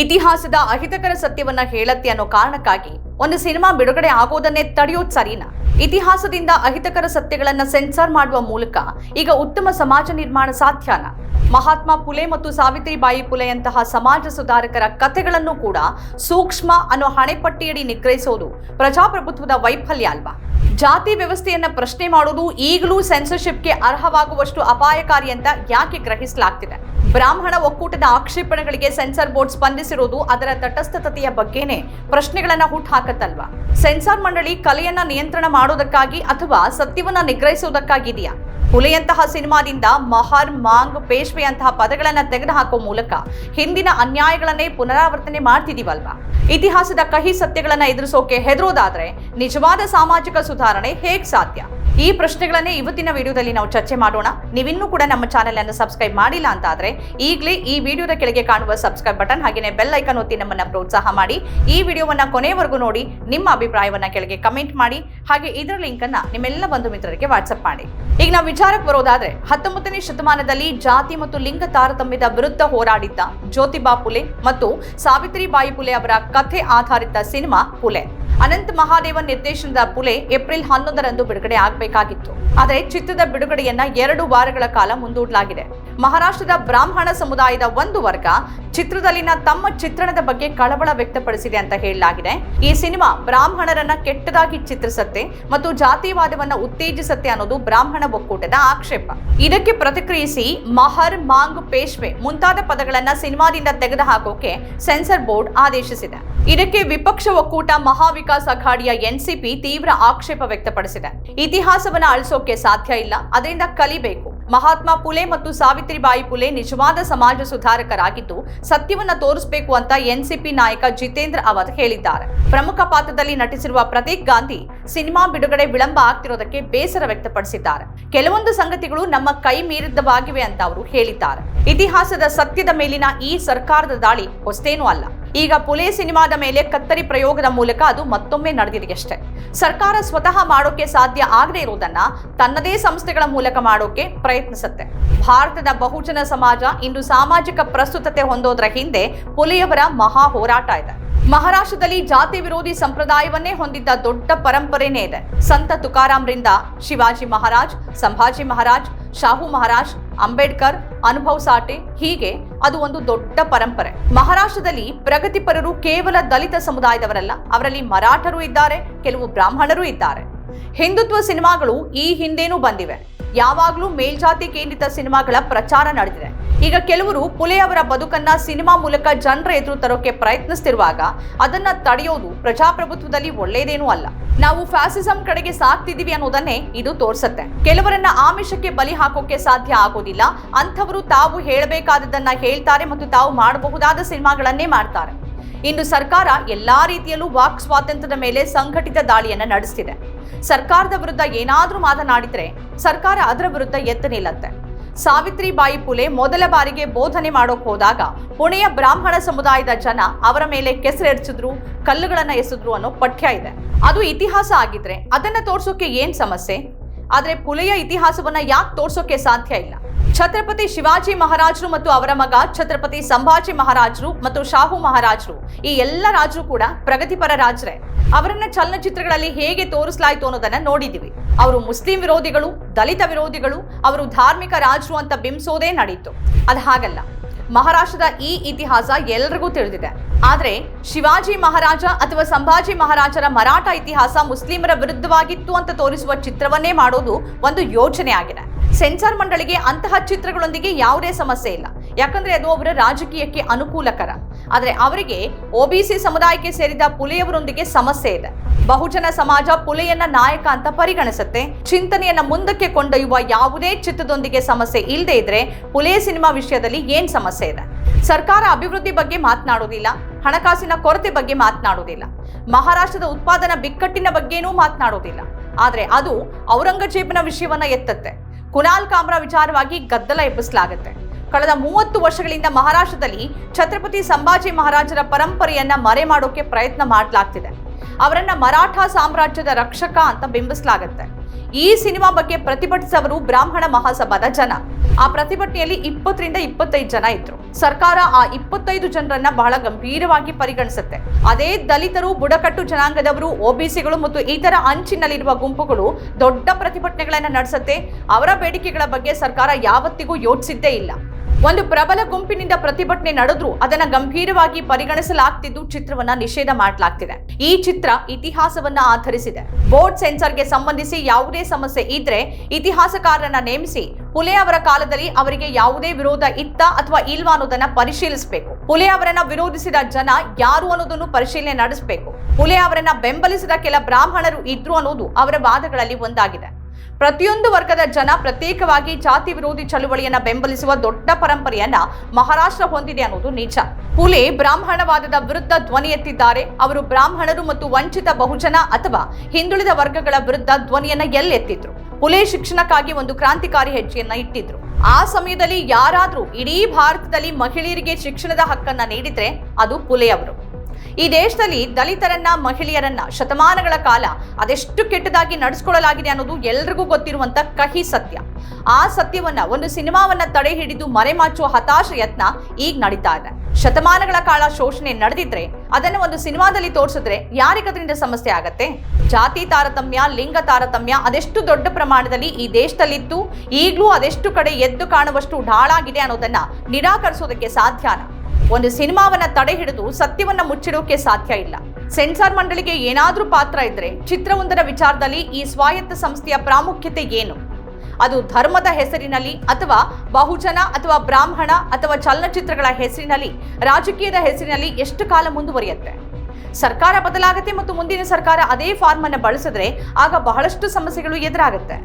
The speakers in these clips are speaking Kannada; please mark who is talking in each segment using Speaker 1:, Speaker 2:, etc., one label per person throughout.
Speaker 1: ಇತಿಹಾಸದ ಅಹಿತಕರ ಸತ್ಯವನ್ನ ಹೇಳತ್ತೆ ಅನ್ನೋ ಕಾರಣಕ್ಕಾಗಿ ಒಂದು ಸಿನಿಮಾ ಬಿಡುಗಡೆ ಆಗೋದನ್ನೇ ತಡೆಯೋದು ಸರಿನಾ? ಇತಿಹಾಸದಿಂದ ಅಹಿತಕರ ಸತ್ಯಗಳನ್ನ ಸೆನ್ಸಾರ್ ಮಾಡುವ ಮೂಲಕ ಈಗ ಉತ್ತಮ ಸಮಾಜ ನಿರ್ಮಾಣ ಸಾಧ್ಯನಾ? ಮಹಾತ್ಮ ಪುಲೆ ಮತ್ತು ಸಾವಿತ್ರಿಬಾಯಿ ಪುಲೆಯಂತಹ ಸಮಾಜ ಸುಧಾರಕರ ಕಥೆಗಳನ್ನು ಕೂಡ ಸೂಕ್ಷ್ಮ ಅನ್ನೋ ಹಣೆಪಟ್ಟಿಯಡಿ ನಿಗ್ರಹಿಸೋದು ಪ್ರಜಾಪ್ರಭುತ್ವದ ವೈಫಲ್ಯ ಅಲ್ವಾ? ಜಾತಿ ವ್ಯವಸ್ಥೆಯನ್ನ ಪ್ರಶ್ನೆ ಮಾಡೋದು ಈಗಲೂ ಸೆನ್ಸರ್ಶಿಪ್ಗೆ ಅರ್ಹವಾಗುವಷ್ಟು ಅಪಾಯಕಾರಿ ಅಂತ ಯಾಕೆ ಗ್ರಹಿಸಲಾಗ್ತಿದೆ? ಬ್ರಾಹ್ಮಣ ಒಕ್ಕೂಟದ ಆಕ್ಷೇಪಣೆಗಳಿಗೆ ಸೆನ್ಸಾರ್ ಬೋರ್ಡ್ ಸ್ಪಂದಿಸಿರೋದು ಅದರ ತಟಸ್ಥತೆಯ ಬಗ್ಗೆನೇ ಪ್ರಶ್ನೆಗಳನ್ನ ಹುಟ್ಟುಹಾಕತ್ತಲ್ವಾ ಸೆನ್ಸಾರ್ ಮಂಡಳಿ ಕಲೆಯನ್ನ ನಿಯಂತ್ರಣ ಮಾಡೋದಕ್ಕಾಗಿ ಅಥವಾ ಸತ್ಯವನ್ನ ನಿಗ್ರಹಿಸೋದಕ್ಕಾಗಿದೆಯಾ? ಹುಲಿಯಂತಹ ಸಿನಿಮಾದಿಂದ ಮಹರ್, ಮಾಂಗ್, ಪೇಶ್ವೆಯಂತಹ ಪದಗಳನ್ನ ತೆಗೆದುಹಾಕುವ ಮೂಲಕ ಹಿಂದಿನ ಅನ್ಯಾಯಗಳನ್ನೇ ಪುನರಾವರ್ತನೆ ಮಾಡ್ತಿದೀವಲ್ವಾ? ಇತಿಹಾಸದ ಕಹಿ ಸತ್ಯಗಳನ್ನ ಎದುರಿಸೋಕೆ ಹೆದರೋದಾದ್ರೆ ನಿಜವಾದ ಸಾಮಾಜಿಕ ಸುಧಾರಣೆ ಹೇಗೆ ಸಾಧ್ಯ? ಈ ಪ್ರಶ್ನೆಗಳನ್ನೇ ಇವತ್ತಿನ ವಿಡಿಯೋದಲ್ಲಿ ನಾವು ಚರ್ಚೆ ಮಾಡೋಣ. ನೀವಿನ್ನೂ ಕೂಡ ನಮ್ಮ ಚಾನೆಲ್ ಅನ್ನು ಸಬ್ಸ್ಕ್ರೈಬ್ ಮಾಡಿಲ್ಲ ಅಂತ ಆದ್ರೆ ಈಗಲೇ ಈ ವಿಡಿಯೋದ ಕೆಳಗೆ ಕಾಣುವ ಸಬ್ಸ್ಕ್ರೈಬ್ ಬಟನ್ ಹಾಗೆಯೇ ಬೆಲ್ ಐಕನ್ ಒತ್ತಿ ನಮ್ಮನ್ನ ಪ್ರೋತ್ಸಾಹ ಮಾಡಿ. ಈ ವಿಡಿಯೋವನ್ನ ಕೊನೆಯವರೆಗೂ ನೋಡಿ, ನಿಮ್ಮ ಅಭಿಪ್ರಾಯವನ್ನ ಕೆಳಗೆ ಕಮೆಂಟ್ ಮಾಡಿ. ಹಾಗೆ ಇದರ ಲಿಂಕ್ ಅನ್ನ ನಿಮ್ಮೆಲ್ಲ ಬಂಧು ಮಿತ್ರರಿಗೆ ವಾಟ್ಸ್ಆಪ್ ಮಾಡಿ. ಈಗ ನಾವು ವಿಚಾರಕ್ಕೆ ಬರೋದಾದ್ರೆ, ಹತ್ತೊಂಬತ್ತನೇ ಶತಮಾನದಲ್ಲಿ ಜಾತಿ ಮತ್ತು ಲಿಂಗ ತಾರತಮ್ಯದ ವಿರುದ್ಧ ಹೋರಾಡಿದ್ದ ಜ್ಯೋತಿಬಾ ಪುಲೆ ಮತ್ತು ಸಾವಿತ್ರಿಬಾಯಿ ಪುಲೆ ಅವರ ಕಥೆ ಆಧಾರಿತ ಸಿನಿಮಾ ಪುಲೆ. ಅನಂತ್ ಮಹಾದೇವನ್ ನಿರ್ದೇಶನದ ಪುಲೆ ಏಪ್ರಿಲ್ ಹನ್ನೊಂದರಂದು ಬಿಡುಗಡೆ ಆಗಬೇಕಾಗಿತ್ತು. ಆದರೆ ಚಿತ್ರದ ಬಿಡುಗಡೆಯನ್ನ ಎರಡು ವಾರಗಳ ಕಾಲ ಮುಂದೂಡಲಾಗಿದೆ. ಮಹಾರಾಷ್ಟ್ರದ ಬ್ರಾಹ್ಮಣ ಸಮುದಾಯದ ಒಂದು ವರ್ಗ ಚಿತ್ರದಲ್ಲಿನ ತಮ್ಮ ಚಿತ್ರಣದ ಬಗ್ಗೆ ಕಳವಳ ವ್ಯಕ್ತಪಡಿಸಿದೆ ಅಂತ ಹೇಳಲಾಗಿದೆ. ಈ ಸಿನಿಮಾ ಬ್ರಾಹ್ಮಣರನ್ನ ಕೆಟ್ಟದಾಗಿ ಚಿತ್ರಿಸತ್ತೆ ಮತ್ತು ಜಾತಿವಾದವನ್ನ ಉತ್ತೇಜಿಸತ್ತೆ ಅನ್ನೋದು ಬ್ರಾಹ್ಮಣ ಒಕ್ಕೂಟದ ಆಕ್ಷೇಪ. ಇದಕ್ಕೆ ಪ್ರತಿಕ್ರಿಯಿಸಿ ಮಹರ್ ಮಾಂಗ್ ಪೇಶ್ವೆ ಮುಂತಾದ ಪದಗಳನ್ನ ಸಿನಿಮಾದಿಂದ ತೆಗೆದುಹಾಕೋಕೆ ಸೆನ್ಸರ್ ಬೋರ್ಡ್ ಆದೇಶಿಸಿದೆ. ಇದಕ್ಕೆ ವಿಪಕ್ಷ ಒಕ್ಕೂಟ ಮಹಾವಿಕಾಸ್ ಅಘಾಡಿಯ ಎನ್ಸಿಪಿ ತೀವ್ರ ಆಕ್ಷೇಪ ವ್ಯಕ್ತಪಡಿಸಿದೆ. ಇತಿಹಾಸವನ್ನ ಅಳಿಸೋಕೆ ಸಾಧ್ಯ ಇಲ್ಲ. ಅದರಿಂದ ಕಲಿಬೇಕು. ಮಹಾತ್ಮ ಪುಲೆ ಮತ್ತು ಸಾವಿತ್ರಿಬಾಯಿ ಪುಲೆ ನಿಜವಾದ ಸಮಾಜ ಸುಧಾರಕರಾಗಿದ್ದು ಸತ್ಯವನ್ನ ತೋರಿಸಬೇಕು ಅಂತ ಎನ್ಸಿಪಿ ನಾಯಕ ಜಿತೇಂದ್ರ ಅವರ್ ಹೇಳಿದ್ದಾರೆ. ಪ್ರಮುಖ ಪಾತ್ರದಲ್ಲಿ ನಟಿಸಿರುವ ಪ್ರತೀಕ್ ಗಾಂಧಿ ಸಿನಿಮಾ ಬಿಡುಗಡೆ ವಿಳಂಬ ಆಗ್ತಿರೋದಕ್ಕೆ ಬೇಸರ ವ್ಯಕ್ತಪಡಿಸಿದ್ದಾರೆ. ಕೆಲವೊಂದು ಸಂಗತಿಗಳು ನಮ್ಮ ಕೈ ಮೀರಿದ್ದವಾಗಿವೆ ಅಂತ ಅವರು ಹೇಳಿದ್ದಾರೆ. ಇತಿಹಾಸದ ಸತ್ಯದ ಮೇಲಿನ ಈ ಸರ್ಕಾರದ ದಾಳಿ ಹೊಸ್ತೇನೂ ಅಲ್ಲ. ಈಗ ಪುಲಿ ಸಿನಿಮಾದ ಮೇಲೆ ಕತ್ತರಿ ಪ್ರಯೋಗದ ಮೂಲಕ ಅದು ಮತ್ತೊಮ್ಮೆ ನಡೆದಿದೆಯಷ್ಟೇ ಸರ್ಕಾರ ಸ್ವತಃ ಮಾಡೋಕೆ ಸಾಧ್ಯ ಆಗದೆ ಇರುವುದನ್ನ ತನ್ನದೇ ಸಂಸ್ಥೆಗಳ ಮೂಲಕ ಮಾಡೋಕೆ ಪ್ರಯತ್ನಿಸುತ್ತೆ. ಭಾರತದ ಬಹುಜನ ಸಮಾಜ ಇಂದು ಸಾಮಾಜಿಕ ಪ್ರಸ್ತುತತೆ ಹೊಂದೋದ್ರ ಹಿಂದೆ ಪುಲಿಯವರ ಮಹಾ ಹೋರಾಟ ಇದೆ. ಮಹಾರಾಷ್ಟ್ರದಲ್ಲಿ ಜಾತಿ ವಿರೋಧಿ ಸಂಪ್ರದಾಯವನ್ನೇ ಹೊಂದಿದ್ದ ದೊಡ್ಡ ಪರಂಪರೆನೇ ಇದೆ. ಸಂತ ತುಕಾರಾಮ್ರಿಂದ ಶಿವಾಜಿ ಮಹಾರಾಜ್, ಸಂಭಾಜಿ ಮಹಾರಾಜ್, ಶಾಹು ಮಹಾರಾಜ್ ಅಂಬೇಡ್ಕರ್, ಅನುಭವ್ ಸಾಟೆ ಹೀಗೆ ಅದು ಒಂದು ದೊಡ್ಡ ಪರಂಪರೆ. ಮಹಾರಾಷ್ಟ್ರದಲ್ಲಿ ಪ್ರಗತಿಪರರು ಕೇವಲ ದಲಿತ ಸಮುದಾಯದವರಲ್ಲ, ಅವರಲ್ಲಿ ಮರಾಠರು ಇದ್ದಾರೆ, ಕೆಲವು ಬ್ರಾಹ್ಮಣರು ಇದ್ದಾರೆ. ಹಿಂದುತ್ವ ಸಿನಿಮಾಗಳು ಈ ಹಿಂದೆನೂ ಬಂದಿವೆ. ಯಾವಾಗಲೂ ಮೇಲ್ಜಾತಿ ಕೇಂದ್ರಿತ ಸಿನಿಮಾಗಳ ಪ್ರಚಾರ ನಡೆದಿದೆ. ಈಗ ಕೆಲವರು ಪುಲೆ ಅವರ ಬದುಕನ್ನ ಸಿನಿಮಾ ಮೂಲಕ ಜನರ ಎದುರು ತರೋಕೆ ಪ್ರಯತ್ನಿಸ್ತಿರುವಾಗ ಅದನ್ನ ತಡೆಯೋದು ಪ್ರಜಾಪ್ರಭುತ್ವದಲ್ಲಿ ಒಳ್ಳೆಯದೇನೂ ಅಲ್ಲ. ನಾವು ಫ್ಯಾಸಿಸಂ ಕಡೆಗೆ ಸಾಕ್ತಿದ್ದೀವಿ ಅನ್ನೋದನ್ನೇ ಇದು ತೋರಿಸುತ್ತೆ. ಕೆಲವರನ್ನ ಆಮಿಷಕ್ಕೆ ಬಲಿ ಹಾಕೋಕೆ ಸಾಧ್ಯ ಆಗೋದಿಲ್ಲ. ಅಂಥವರು ತಾವು ಹೇಳಬೇಕಾದದನ್ನ ಹೇಳ್ತಾರೆ ಮತ್ತು ತಾವು ಮಾಡಬಹುದಾದ ಸಿನಿಮಾಗಳನ್ನೇ ಮಾಡ್ತಾರೆ. ಇಂದು ಸರ್ಕಾರ ಎಲ್ಲಾ ರೀತಿಯಲ್ಲೂ ವಾಕ್ ಸ್ವಾತಂತ್ರ್ಯದ ಮೇಲೆ ಸಂಘಟಿತ ದಾಳಿಯನ್ನು ನಡೆಸ್ತಿದೆ. ಸರ್ಕಾರದ ವಿರುದ್ಧ ಏನಾದರೂ ಮಾತನಾಡಿದರೆ ಸರ್ಕಾರ ಅದರ ವಿರುದ್ಧ ಎತ್ತ ನಿಲ್ಲತ್ತೆ. ಸಾವಿತ್ರಿಬಾಯಿ ಪುಲೆ ಮೊದಲ ಬಾರಿಗೆ ಬೋಧನೆ ಮಾಡೋಕೆ ಹೋದಾಗ ಪುಣೆಯ ಬ್ರಾಹ್ಮಣ ಸಮುದಾಯದ ಜನ ಅವರ ಮೇಲೆ ಕೆಸರೆರ್ಚಿದ್ರು, ಕಲ್ಲುಗಳನ್ನ ಎಸೆದ್ರು ಅನ್ನೋ ಪಠ್ಯ ಇದೆ. ಅದು ಇತಿಹಾಸ ಆಗಿದ್ರೆ ಅದನ್ನ ತೋರ್ಸೋಕೆ ಏನ್ ಸಮಸ್ಯೆ? ಆದರೆ ಪುಲೆಯ ಇತಿಹಾಸವನ್ನ ಯಾಕೆ ತೋರ್ಸೋಕೆ ಸಾಧ್ಯ ಇಲ್ಲ? ಛತ್ರಪತಿ ಶಿವಾಜಿ ಮಹಾರಾಜರು ಮತ್ತು ಅವರ ಮಗ ಛತ್ರಪತಿ ಸಂಭಾಜಿ ಮಹಾರಾಜರು ಮತ್ತು ಶಾಹು ಮಹಾರಾಜರು. ಈ ಎಲ್ಲ ರಾಜರು ಕೂಡ ಪ್ರಗತಿಪರ ರಾಜರೇ. ಅವರನ್ನ ಚಲನಚಿತ್ರಗಳಲ್ಲಿ ಹೇಗೆ ತೋರಿಸಲಾಯಿತು ಅನ್ನೋದನ್ನ ನೋಡಿದೀವಿ ಅವರು ಮುಸ್ಲಿಂ ವಿರೋಧಿಗಳು, ದಲಿತ ವಿರೋಧಿಗಳು, ಅವರು ಧಾರ್ಮಿಕ ರಾಜರು ಅಂತ ಬಿಂಬಿಸೋದೇ ನಡೀತು. ಅದು ಹಾಗಲ್ಲ. ಮಹಾರಾಷ್ಟ್ರದ ಈ ಇತಿಹಾಸ ಎಲ್ರಿಗೂ ತಿಳಿದಿದೆ. ಆದರೆ ಶಿವಾಜಿ ಮಹಾರಾಜ ಅಥವಾ ಸಂಭಾಜಿ ಮಹಾರಾಜರ ಮರಾಠ ಇತಿಹಾಸ ಮುಸ್ಲಿಮರ ವಿರುದ್ಧವಾಗಿತ್ತು ಅಂತ ತೋರಿಸುವ ಚಿತ್ರವನ್ನೇ ಮಾಡೋದು ಒಂದು ಯೋಚನೆ ಆಗಿದೆ. ಸೆನ್ಸಾರ್ ಮಂಡಳಿಗೆ ಅಂತಹ ಚಿತ್ರಗಳೊಂದಿಗೆ ಯಾವುದೇ ಸಮಸ್ಯೆ ಇಲ್ಲ. ಯಾಕಂದ್ರೆ ಅದು ಅವರ ರಾಜಕೀಯಕ್ಕೆ ಅನುಕೂಲಕರ. ಆದರೆ ಅವರಿಗೆ ಒಬಿಸಿ ಸಮುದಾಯಕ್ಕೆ ಸೇರಿದ ಪುಲೆಯವರೊಂದಿಗೆ ಸಮಸ್ಯೆ ಇದೆ. ಬಹುಜನ ಸಮಾಜ ಪುಲೆಯನ್ನ ನಾಯಕ ಅಂತ ಪರಿಗಣಿಸುತ್ತೆ. ಚಿಂತನೆಯನ್ನ ಮುಂದಕ್ಕೆ ಕೊಂಡೊಯ್ಯುವ ಯಾವುದೇ ಚಿತ್ರದೊಂದಿಗೆ ಸಮಸ್ಯೆ ಇಲ್ಲದೆ ಇದ್ರೆ ಪುಲೆ ಸಿನಿಮಾ ವಿಷಯದಲ್ಲಿ ಏನ್ ಸಮಸ್ಯೆ ಇದೆ? ಸರ್ಕಾರ ಅಭಿವೃದ್ಧಿ ಬಗ್ಗೆ ಮಾತನಾಡೋದಿಲ್ಲ, ಹಣಕಾಸಿನ ಕೊರತೆ ಬಗ್ಗೆ ಮಾತನಾಡೋದಿಲ್ಲ, ಮಹಾರಾಷ್ಟ್ರದ ಉತ್ಪಾದನಾ ಬಿಕ್ಕಟ್ಟಿನ ಬಗ್ಗೆನೂ ಮಾತನಾಡೋದಿಲ್ಲ. ಆದರೆ ಅದು ಔರಂಗಜೇಬನ ವಿಷಯವನ್ನ ಎತ್ತತ್ತೆ. ಕುನಾಲ್ ಕಾಮ್ರಾ ವಿಚಾರವಾಗಿ ಗದ್ದಲ ಎಬ್ಬಿಸಲಾಗುತ್ತೆ. ಕಳೆದ ಮೂವತ್ತು ವರ್ಷಗಳಿಂದ ಮಹಾರಾಷ್ಟ್ರದಲ್ಲಿ ಛತ್ರಪತಿ ಸಂಭಾಜಿ ಮಹಾರಾಜರ ಪರಂಪರೆಯನ್ನ ಮರೆ ಮಾಡೋಕೆ ಪ್ರಯತ್ನ ಮಾಡಲಾಗ್ತಿದೆ. ಅವರನ್ನ ಮರಾಠ ಸಾಮ್ರಾಜ್ಯದ ರಕ್ಷಕ ಅಂತ ಬಿಂಬಿಸಲಾಗುತ್ತೆ. ಈ ಸಿನಿಮಾ ಬಗ್ಗೆ ಪ್ರತಿಭಟಿಸವರು ಬ್ರಾಹ್ಮಣ ಮಹಾಸಭಾದ ಜನ. ಆ ಪ್ರತಿಭಟನೆಯಲ್ಲಿ ಇಪ್ಪತ್ತರಿಂದ ಇಪ್ಪತ್ತೈದು ಜನ ಇದ್ರು. ಸರ್ಕಾರ ಆ ಇಪ್ಪತ್ತೈದು ಜನರನ್ನ ಬಹಳ ಗಂಭೀರವಾಗಿ ಪರಿಗಣಿಸುತ್ತೆ. ಅದೇ ದಲಿತರು, ಬುಡಕಟ್ಟು ಜನಾಂಗದವರು ಒಬಿಸಿಗಳು ಮತ್ತು ಇತರ ಅಂಚಿನಲ್ಲಿರುವ ಗುಂಪುಗಳು ದೊಡ್ಡ ಪ್ರತಿಭಟನೆಗಳನ್ನ ನಡೆಸುತ್ತೆ. ಅವರ ಬೇಡಿಕೆಗಳ ಬಗ್ಗೆ ಸರ್ಕಾರ ಯಾವತ್ತಿಗೂ ಯೋಚಿಸಿದ್ದೇ ಇಲ್ಲ. ಒಂದು ಪ್ರಬಲ ಗುಂಪಿನಿಂದ ಪ್ರತಿಭಟನೆ ನಡೆದ್ರು, ಅದನ್ನ ಗಂಭೀರವಾಗಿ ಪರಿಗಣಿಸಲಾಗ್ತಿದ್ದು ಚಿತ್ರವನ್ನ ನಿಷೇಧ ಮಾಡಲಾಗ್ತಿದೆ. ಈ ಚಿತ್ರ ಇತಿಹಾಸವನ್ನ ಆಧರಿಸಿದೆ. ಬೋರ್ಡ್ ಸೆನ್ಸರ್ಗೆ ಸಂಬಂಧಿಸಿ ಯಾವುದೇ ಸಮಸ್ಯೆ ಇದ್ರೆ ಇತಿಹಾಸಕಾರರನ್ನ ನೇಮಿಸಿ ಪುಲೆ ಅವರ ಕಾಲದಲ್ಲಿ ಅವರಿಗೆ ಯಾವುದೇ ವಿರೋಧ ಇತ್ತ ಅಥವಾ ಇಲ್ವಾ ಅನ್ನೋದನ್ನ ಪರಿಶೀಲಿಸಬೇಕು. ಪುಲೆ ಅವರನ್ನ ವಿರೋಧಿಸಿದ ಜನ ಯಾರು ಅನ್ನೋದನ್ನು ಪರಿಶೀಲನೆ ನಡೆಸಬೇಕು. ಪುಲೆ ಅವರನ್ನ ಬೆಂಬಲಿಸಿದ ಕೆಲ ಬ್ರಾಹ್ಮಣರು ಇದ್ರು ಅನ್ನೋದು ಅವರ ವಾದಗಳಲ್ಲಿ ಒಂದಾಗಿದೆ. ಪ್ರತಿಯೊಂದು ವರ್ಗದ ಜನ ಪ್ರತ್ಯೇಕವಾಗಿ ಜಾತಿ ವಿರೋಧಿ ಚಳುವಳಿಯನ್ನ ಬೆಂಬಲಿಸುವ ದೊಡ್ಡ ಪರಂಪರೆಯನ್ನ ಮಹಾರಾಷ್ಟ್ರ ಹೊಂದಿದೆ ಅನ್ನೋದು ನಿಜ ಪುಲೆ ಬ್ರಾಹ್ಮಣವಾದದ ವಿರುದ್ಧ ಧ್ವನಿ ಎತ್ತಿದ್ದಾರೆ. ಅವರು ಬ್ರಾಹ್ಮಣರು ಮತ್ತು ವಂಚಿತ ಬಹುಜನ ಅಥವಾ ಹಿಂದುಳಿದ ವರ್ಗಗಳ ವಿರುದ್ಧ ಧ್ವನಿಯನ್ನ ಎಲ್ಲೆತ್ತಿದ್ರು. ಪುಲೆ ಶಿಕ್ಷಣಕ್ಕಾಗಿ ಒಂದು ಕ್ರಾಂತಿಕಾರಿ ಹೆಜ್ಜೆಯನ್ನ ಇಟ್ಟಿದ್ರು. ಆ ಸಮಯದಲ್ಲಿ ಯಾರಾದ್ರೂ ಇಡೀ ಭಾರತದಲ್ಲಿ ಮಹಿಳೆಯರಿಗೆ ಶಿಕ್ಷಣದ ಹಕ್ಕನ್ನ ನೀಡಿದ್ರೆ ಅದು ಪುಲೆ ಅವರು ಈ ದೇಶದಲ್ಲಿ ದಲಿತರನ್ನ, ಮಹಿಳೆಯರನ್ನ ಶತಮಾನಗಳ ಕಾಲ ಅದೆಷ್ಟು ಕೆಟ್ಟದಾಗಿ ನಡೆಸ್ಕೊಳ್ಳಲಾಗಿದೆ ಅನ್ನೋದು ಎಲ್ರಿಗೂ ಗೊತ್ತಿರುವಂತ ಕಹಿ ಸತ್ಯ. ಆ ಸತ್ಯವನ್ನ, ಒಂದು ಸಿನಿಮಾವನ್ನ ತಡೆ ಹಿಡಿದು ಮರೆಮಾಚುವ ಹತಾಶ ಯತ್ನ ಈಗ ನಡೀತಾ ಇದೆ. ಶತಮಾನಗಳ ಕಾಲ ಶೋಷಣೆ ನಡೆದಿದ್ರೆ, ಅದನ್ನು ಒಂದು ಸಿನಿಮಾದಲ್ಲಿ ತೋರಿಸಿದ್ರೆ ಯಾರಿಗದರಿಂದ ಸಮಸ್ಯೆ ಆಗತ್ತೆ? ಜಾತಿ ತಾರತಮ್ಯ, ಲಿಂಗ ತಾರತಮ್ಯ ಅದೆಷ್ಟು ದೊಡ್ಡ ಪ್ರಮಾಣದಲ್ಲಿ ಈ ದೇಶದಲ್ಲಿತ್ತು ಈಗಲೂ ಅದೆಷ್ಟು ಕಡೆ ಎದ್ದು ಕಾಣುವಷ್ಟು ಢಾಳಾಗಿದೆ ಅನ್ನೋದನ್ನ ನಿರಾಕರಿಸೋದಕ್ಕೆ ಸಾಧ್ಯನಾ? ಒಂದು ಸಿನಿಮಾವನ್ನ ತಡೆ ಹಿಡಿದು ಸತ್ಯವನ್ನ ಮುಚ್ಚಿಡೋಕೆ ಸಾಧ್ಯ ಇಲ್ಲ. ಸೆನ್ಸಾರ್ ಮಂಡಳಿಗೆ ಏನಾದ್ರೂ ಪಾತ್ರ ಇದ್ರೆ ಚಿತ್ರವೊಂದರ ವಿಚಾರದಲ್ಲಿ ಈ ಸ್ವಾಯತ್ತ ಸಂಸ್ಥೆಯ ಪ್ರಾಮುಖ್ಯತೆ ಏನು? ಅದು ಧರ್ಮದ ಹೆಸರಿನಲ್ಲಿ ಅಥವಾ ಬಹುಜನ ಅಥವಾ ಬ್ರಾಹ್ಮಣ ಅಥವಾ ಚಲನಚಿತ್ರಗಳ ಹೆಸರಿನಲ್ಲಿ, ರಾಜಕೀಯದ ಹೆಸರಿನಲ್ಲಿ ಎಷ್ಟು ಕಾಲ ಮುಂದುವರಿಯುತ್ತೆ? ಸರ್ಕಾರ ಬದಲಾಗತ್ತೆ ಮತ್ತು ಮುಂದಿನ ಸರ್ಕಾರ ಅದೇ ಫಾರ್ಮ್ ಅನ್ನು ಬಳಸಿದ್ರೆ ಆಗ ಬಹಳಷ್ಟು ಸಮಸ್ಯೆಗಳು ಎದುರಾಗುತ್ತೆ.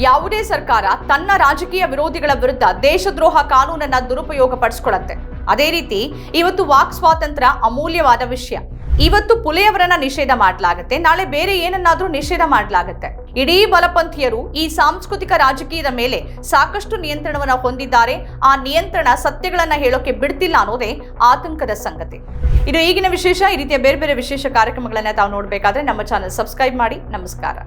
Speaker 1: ಯಾವುದೇ ಸರ್ಕಾರ ತನ್ನ ರಾಜಕೀಯ ವಿರೋಧಿಗಳ ವಿರುದ್ಧ ದೇಶದ್ರೋಹ ಕಾನೂನನ್ನ ದುರುಪಯೋಗ ಪಡಿಸ್ಕೊಳ್ಳುತ್ತೆ ಅದೇ ರೀತಿ ಇವತ್ತು ವಾಕ್ ಸ್ವಾತಂತ್ರ್ಯ ಅಮೂಲ್ಯವಾದ ವಿಷಯ. ಇವತ್ತು ಪುಲೆಯವರನ್ನ ನಿಷೇಧ ಮಾಡಲಾಗುತ್ತೆ, ನಾಳೆ ಬೇರೆ ಏನನ್ನಾದ್ರೂ ನಿಷೇಧ ಮಾಡಲಾಗುತ್ತೆ. ಇಡೀ ಬಲಪಂಥೀಯರು ಈ ಸಾಂಸ್ಕೃತಿಕ ರಾಜಕೀಯದ ಮೇಲೆ ಸಾಕಷ್ಟು ನಿಯಂತ್ರಣವನ್ನು ಹೊಂದಿದ್ದಾರೆ. ಆ ನಿಯಂತ್ರಣ ಸತ್ಯಗಳನ್ನ ಹೇಳೋಕೆ ಬಿಡ್ತಿಲ್ಲ ಅನ್ನೋದೇ ಆತಂಕದ ಸಂಗತಿ. ಇದು ಈಗಿನ ವಿಶೇಷ, ಈ ರೀತಿಯ ಬೇರೆ ಬೇರೆ ವಿಶೇಷ ಕಾರ್ಯಕ್ರಮಗಳನ್ನ ತಾವು ನೋಡಬೇಕಾದ್ರೆ ನಮ್ಮ ಚಾನಲ್ ಸಬ್ಸ್ಕ್ರೈಬ್ ಮಾಡಿ. ನಮಸ್ಕಾರ.